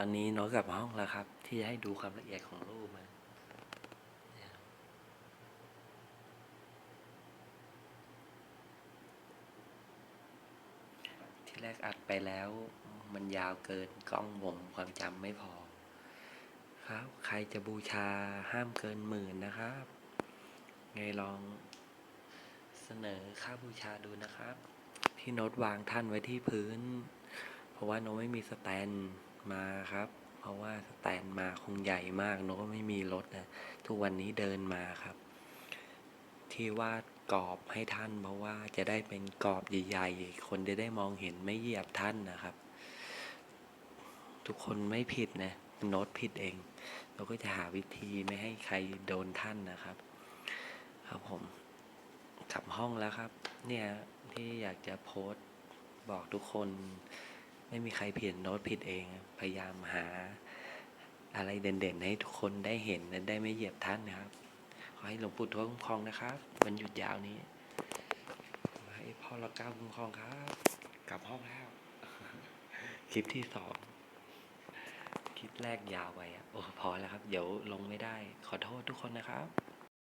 อนนี้น้ตกลับห้องแล้วครับ ที่จะให้ดูความละเอียดของรูปมันที่แรกอัดไปแล้ว มันยาวเกินกล้องผมความจำไม่พอ ครับ ใครจะบูชาห้ามเกินหมื่นนะครับ ไงลองเสนอค่าบูชาดูนะครับที่โน้ตวางท่านไว้ที่พื้น เพราะว่าโน้ตไม่มีสแตน มาครับ เพราะว่าสแตนมาคงใหญ่มากโน้ตไม่มีรถนะ ทุกวันนี้เดินมาครับ ที่วาดกรอบให้ท่านเพราะว่าจะได้เป็นกรอบใหญ่ๆ คนจะได้มองเห็นไม่เหยียบท่านนะครับ ทุกคนไม่ผิดนะโน้ตผิดเอง เราก็จะหาวิธีไม่ให้ใครโดนท่านนะครับ ครับผมกลับห้องแล้วครับ เนี่ยที่อยากจะโพสต์บอกทุกคน ไม่มีใครผิดโน้ตผิดเอง พยายามหาอะไรเด่นๆ ให้ทุกคนได้เห็นและได้ไม่เหยียบท่านนะครับ ขอให้หลวงปู่ทวดคุ้มครองนะครับวันหยุดยาวนี้ให้พ่อละก้าคุ้มครองครับ กลับห้องแล้ว คลิปที่สองคลิปแรกยาวไปอะโอ้พอแล้วครับ เดี๋ยวลงไม่ได้ ขอโทษทุกคนนะครับ